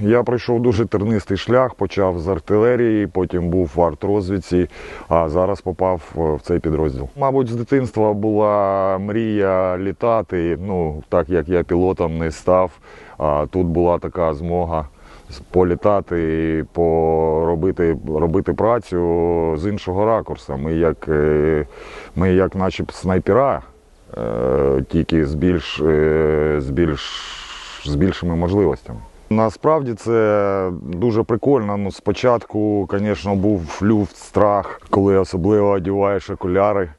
Я пройшов дуже тернистий шлях, почав з артилерії, потім був в артрозвідці, а зараз попав е, в цей підрозділ. Мабуть, з дитинства була мрія літати. Ну, так як я пілотом не став, а тут була така змога політати, поробити робити працю з іншого ракурсу. Ми як, е, ми як наче снайпера, е, тільки з більш, з більш з більшими можливостями. Насправді це дуже прикольно. Ну, спочатку, звісно, був люфт, страх, коли особливо одягаєш окуляри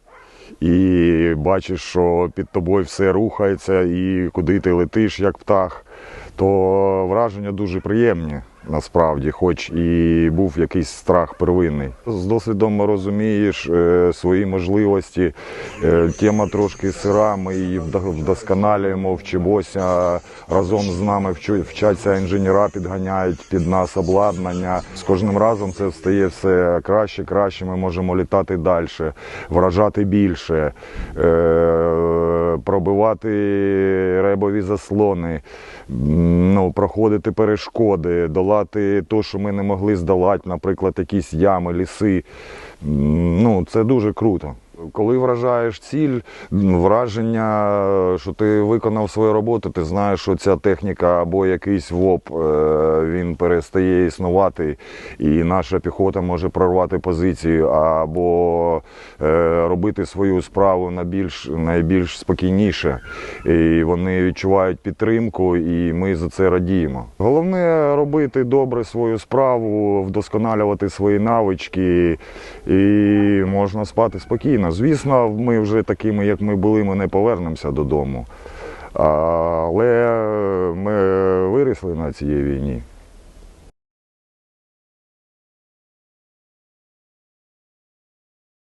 і бачиш, що під тобою все рухається і куди ти летиш, як птах, то враження дуже приємні. Насправді, хоч і був якийсь страх первинний. З досвідом розумієш е, свої можливості. Е, тема трошки сира, ми її вдосконалюємо, вчимося разом з нами вчаться інженера, підганяють під нас обладнання. З кожним разом це стає все краще, краще. Ми можемо літати далі, вражати більше, е, пробивати ребові заслони, ну, проходити перешкоди, долати те, що ми не могли здолати, наприклад, якісь ями, ліси. Ну, це дуже круто. Коли вражаєш ціль, враження, що ти виконав свою роботу, ти знаєш, що ця техніка або якийсь ВОП, е, він перестає існувати, і наша піхота може прорвати позицію, або е, робити свою справу на більш, найбільш спокійніше. І вони відчувають підтримку, і ми за це радіємо. Головне робити добре свою справу, вдосконалювати свої навички, і можна спати спокійно. Звісно, ми вже такими, як ми були, ми не повернемося додому. Але ми виросли на цій війні.